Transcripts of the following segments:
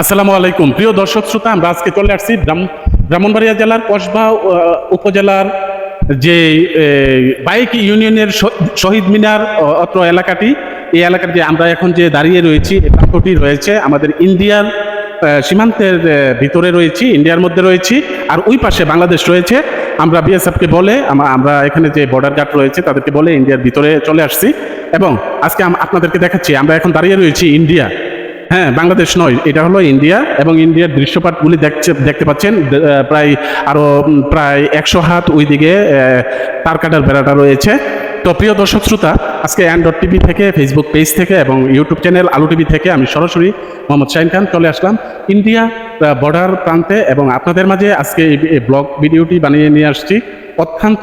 আসসালামু আলাইকুম। প্রিয় দর্শক শ্রোতা, আমরা আজকে চলে আসছি ব্রাহ্মণবাড়িয়া জেলার কসবা উপজেলার যে বাইক ইউনিয়নের শহীদ মিনার অত্র এলাকাটি। এই এলাকাটি আমরা এখন যে দাঁড়িয়ে রয়েছি, এই প্রান্তটি রয়েছে আমাদের ইন্ডিয়ার সীমান্তের ভিতরে রয়েছি, ইন্ডিয়ার মধ্যে রয়েছি, আর ওই পাশে বাংলাদেশ রয়েছে। আমরা বিএসএফকে বলে আমরা এখানে যে বর্ডার গার্ড রয়েছে, তাদেরকে বলে ইন্ডিয়ার ভিতরে চলে আসছি। এবং আজকে আপনাদেরকে দেখাচ্ছি, আমরা এখন দাঁড়িয়ে রয়েছি ইন্ডিয়া। হ্যাঁ বাংলাদেশ নয় এটা হলো ইন্ডিয়া এবং ইন্ডিয়ার দৃশ্যপাটগুলি দেখছে দেখতে পাচ্ছেন প্রায় আরও উম, প্রায় একশো হাত ওই দিকে আহ, তার কাটার বেড়াটা রয়েছে। তো প্রিয় দর্শক শ্রোতা আজকে অ্যান্ড্রয়েড টিভি থেকে ফেসবুক পেজ থেকে এবং ইউটিউব চ্যানেল আলু টিভি থেকে আমি সরাসরি মোহাম্মদ শাহিন খান চলে আসলাম। ইন্ডিয়া বর্ডার প্রান্তে এবং আপনাদের মাঝে আজকে এই ব্লগ ভিডিওটি বানিয়ে নিয়ে আসছি। অত্যন্ত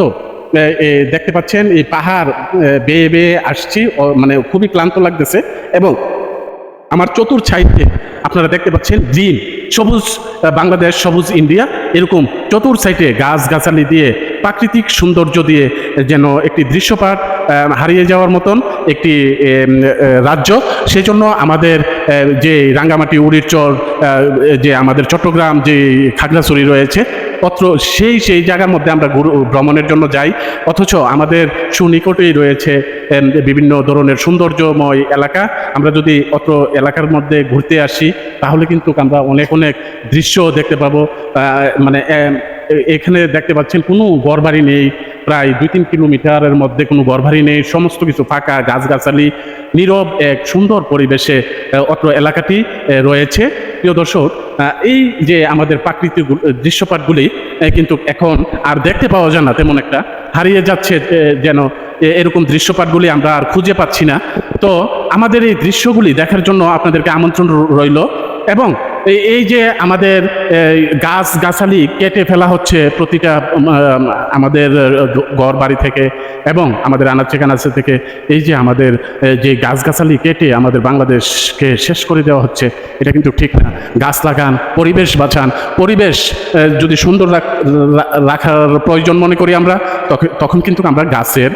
দেখতে পাচ্ছেন এই পাহাড় বেয়ে বেয়ে আসছি মানে খুবই ক্লান্ত লাগতেছে এবং আমার চতুর সাইডে আপনারা দেখতে পাচ্ছেন গ্রিন সবুজ বাংলাদেশ সবুজ ইন্ডিয়া এরকম চতুর সাইডে গাছ গাছালি দিয়ে প্রাকৃতিক সৌন্দর্য দিয়ে যেন একটি দৃশ্যপাট হারিয়ে যাওয়ার মতন একটি রাজ্য। সেই জন্য আমাদের যে রাঙ্গামাটি উড়িরচর আহ, যে আমাদের চট্টগ্রাম যে খাগড়াছড়ি রয়েছে অত্র সেই সেই জায়গার মধ্যে আমরা গুরু, ভ্রমণের জন্য যাই। অথচ আমাদের সুনিকটেই রয়েছে বিভিন্ন ধরনের সৌন্দর্যময় এলাকা। আমরা যদি অত্র এলাকার মধ্যে ঘুরতে আসি, তাহলে কিন্তু আমরা অনেক অনেক দৃশ্য দেখতে পাবো। মানে এখানে দেখতে পাচ্ছেন কোনো ঘরবাড়ি নেই। প্রায় দুই, তিন কিলোমিটারের মধ্যে কোনো ঘরবাড়ি নেই। সমস্ত কিছু ফাঁকা, গাছগাছালি, নীরব এক সুন্দর পরিবেশে অত্র এলাকাটি রয়েছে। প্রিয় দর্শক এই যে আমাদের প্রাকৃতিক দৃশ্যপাটগুলি কিন্তু এখন আর দেখতে পাওয়া যায় না তেমন একটা। হারিয়ে যাচ্ছে যেন এরকম দৃশ্যপাটগুলি আমরা আর খুঁজে পাচ্ছি না। তো আমাদের এই দৃশ্যগুলি দেখার জন্য আপনাদেরকে আমন্ত্রণ রইল। এবং এই- যে আমাদের গাছ গাছালি কেটে ফেলা হচ্ছে প্রতিটা আমাদের ঘর বাড়ি থেকে এবং আমাদের আনাচে কানাচে থেকে, এই যে আমাদের যে গাছ গাছালি কেটে আমাদের বাংলাদেশকে শেষ করে দেওয়া হচ্ছে, এটা কিন্তু ঠিক না। গাছ লাগান, পরিবেশ বাঁচান, পরিবেশ যদি সুন্দর রাখার প্রয়োজন মনে করি আমরা তখন- তখন কিন্তু আমরা গাছের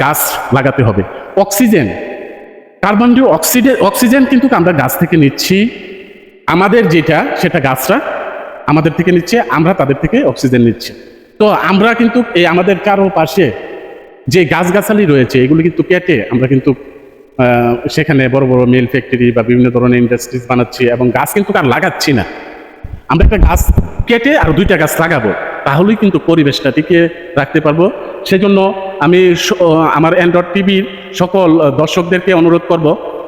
গাছ লাগাতে হবে। Oxygen, carbon di oxygen oxygen কিন্তু আমরা গাছ থেকে নিচ্ছি আমাদের যেটা, সেটা গাছরা আমাদের থেকে নিচ্ছে, আমরা তাদের থেকে অক্সিজেন নিচ্ছি। তো আমরা কিন্তু এই আমাদের কারও পাশে যে গাছগাছালি রয়েছে, এগুলো কিন্তু কেটে আমরা কিন্তু সেখানে বড় বড় মিল ফ্যাক্টরি বা বিভিন্ন ধরনের ইন্ডাস্ট্রিজ বানাচ্ছি এবং গাছ কিন্তু আর লাগাচ্ছি না। আমরা একটা গাছ কেটে আর দুইটা গাছ লাগাবো, তাহলেই কিন্তু পরিবেশটা টিকিয়ে রাখতে পারব। সেজন্য আমি আমার অ্যান্ড্রয়েড টিভির সকল দর্শকদেরকে অনুরোধ করব,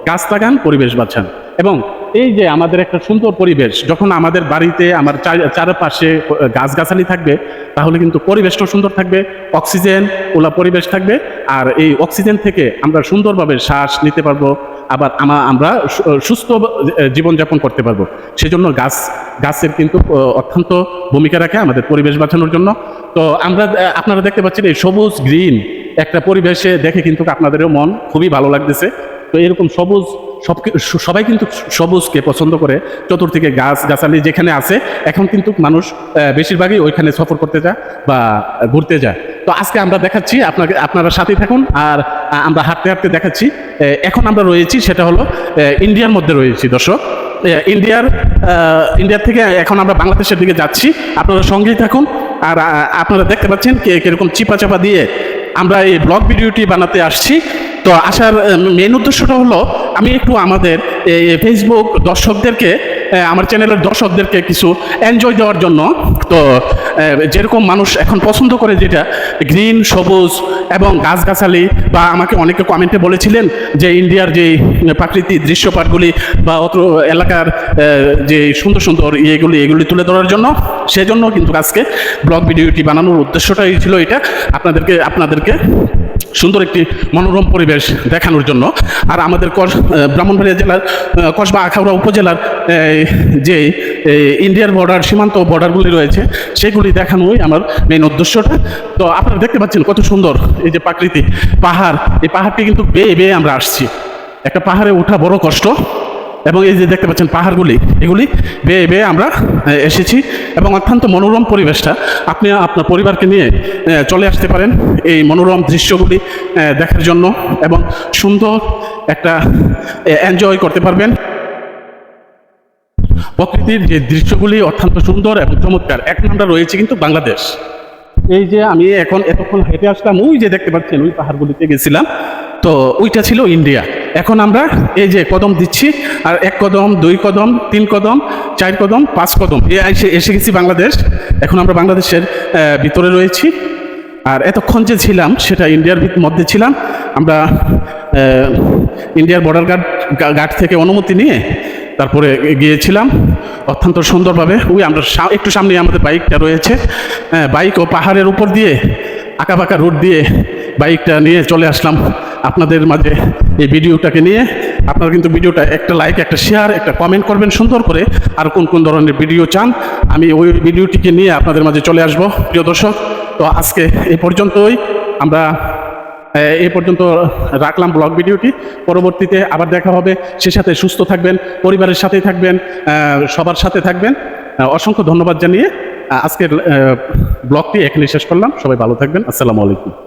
গাছ লাগান, পরিবেশ বাঁচান এবং এই যে আমাদের একটা সুন্দর পরিবেশ, যখন আমাদের বাড়িতে আমার চার- চারপাশে গাছগাছালি থাকবে, তাহলে কিন্তু পরিবেশটাও সুন্দর থাকবে, অক্সিজেন ওলা পরিবেশ থাকবে, আর এই অক্সিজেন থেকে আমরা সুন্দরভাবে শ্বাস নিতে পারব, আবার আমা, আমরা সুস্থ জীবনযাপন করতে পারব। সেজন্য গাছ, গাছের কিন্তু অত্যন্ত ভূমিকা রাখে আমাদের পরিবেশ বাঁচানোর জন্য। তো আমরা আপনারা দেখতে পাচ্ছেন এই সবুজ গ্রিন একটা পরিবেশে দেখে কিন্তু আপনাদেরও মন খুবই ভালো লাগতেছে। তো এরকম সবুজ সব সবাই কিন্তু সবুজকে পছন্দ করে। চতুর্দিকে গাছ, গাছালি যেখানে আছে, এখন কিন্তু মানুষ বেশিরভাগই ওইখানে সফর করতে যায় বা ঘুরতে যায়। তো আজকে আমরা দেখাচ্ছি, আপনাকে, আপনারা সাথেই থাকুন আর আমরা হাঁটতে হাঁটতে দেখাচ্ছি। এখন আমরা রয়েছি, সেটা হলো ইন্ডিয়ার মধ্যে রয়েছি দর্শক। ইন্ডিয়ার ইন্ডিয়ার থেকে এখন আমরা বাংলাদেশের দিকে যাচ্ছি। আপনারা সঙ্গেই থাকুন। আর আপনারা দেখতে পাচ্ছেন কীরকম চিপা চাপা দিয়ে আমরা এই ব্লগ ভিডিওটি বানাতে আসছি। তো আসার মেন উদ্দেশ্যটা হলো, আমি একটু আমাদের ফেসবুক দর্শকদেরকে আমার চ্যানেলের দর্শকদেরকে কিছু এনজয় দেওয়ার জন্য, তো যেরকম মানুষ এখন পছন্দ করে যেটা গ্রিন সবুজ এবং গাছগাছালি, বা আমাকে অনেকে কমেন্টে বলেছিলেন যে ইন্ডিয়ার যে প্রাকৃতিক দৃশ্যপাটগুলি বা অত এলাকার যে সুন্দর সুন্দর ইয়েগুলি, এগুলি তুলে ধরার জন্য, সেজন্য কিন্তু আজকে ব্লগ ভিডিওটি বানানোর উদ্দেশ্যটাই ছিল এটা। আপনাদেরকে আপনাদেরকে সুন্দর একটি মনোরম পরিবেশ দেখানোর জন্য। আর আমাদের কস ব্রাহ্মণবাড়িয়া জেলার কসবা আখাউড়া উপজেলার যে ইন্ডিয়ার বর্ডার সীমান্ত বর্ডারগুলি রয়েছে, সেগুলি দেখানোই আমার মেন উদ্দেশ্যটা। তো আপনারা দেখতে পাচ্ছেন কত সুন্দর এই যে প্রাকৃতিক পাহাড়। এই পাহাড়টি কিন্তু বেয়ে বেয়ে আমরা আসছি। একটা পাহাড়ে ওঠা বড় কষ্ট। এবং এই যে দেখতে পাচ্ছেন পাহাড়গুলি, এগুলি বেয়ে বেয়ে আমরা এসেছি এবং অত্যন্ত মনোরম পরিবেশটা। আপনি আপনার পরিবারকে নিয়ে চলে আসতে পারেন এই মনোরম দৃশ্যগুলি দেখার জন্য এবং সুন্দর একটা এনজয় করতে পারবেন। প্রকৃতির যে দৃশ্যগুলি অত্যন্ত সুন্দর এবং চমৎকার এক নাম্বার রয়েছে কিন্তু বাংলাদেশ। এই যে আমি এখন এতক্ষণ হেঁটে আসলাম, ওই যে দেখতে পাচ্ছেন, ওই পাহাড়গুলিতে গেছিলাম। তো ওইটা ছিল ইন্ডিয়া। এখন আমরা এই যে কদম দিচ্ছি, আর এক কদম, দুই কদম, তিন কদম, চার কদম, পাঁচ কদম। এ এসে এসে গেছি বাংলাদেশ। এখন আমরা বাংলাদেশের ভিতরে রয়েছি। আর এতক্ষণ যে ছিলাম, সেটা ইন্ডিয়ার মধ্যে ছিলাম। আমরা ইন্ডিয়ার বর্ডার গার্ড গার্ড থেকে অনুমতি নিয়ে তারপরে গিয়েছিলাম। অত্যন্ত সুন্দরভাবে। ওই আমরা একটু সামনে আমাদের বাইকটা রয়েছে। বাইক ও পাহাড়ের উপর দিয়ে আঁকা আঁকাবাঁকা রোড দিয়ে বাইকটা নিয়ে চলে আসলাম। আপনাদের মাঝে এই ভিডিওটাকে নিয়ে আপনারা কিন্তু ভিডিওটা একটা লাইক একটা শেয়ার একটা কমেন্ট করবেন সুন্দর করে। আর কোন কোন ধরনের ভিডিও চান, আমি ওই ভিডিওটিকে নিয়ে আপনাদের মাঝে চলে আসব, প্রিয় দর্শক। তো আজকে এই পর্যন্তই। আমরা, এ- পর্যন্ত রাখলাম ব্লগ ভিডিওটি। পরবর্তীতে আবার দেখা হবে। সে সাথে সুস্থ থাকবেন, পরিবারের সাথেই থাকবেন সবার সাথে থাকবেন। অসংখ্য ধন্যবাদ জানিয়ে আজকের ব্লগটি এখানে শেষ করলাম। সবাই ভালো থাকবেন। আসসালামু আলাইকুম।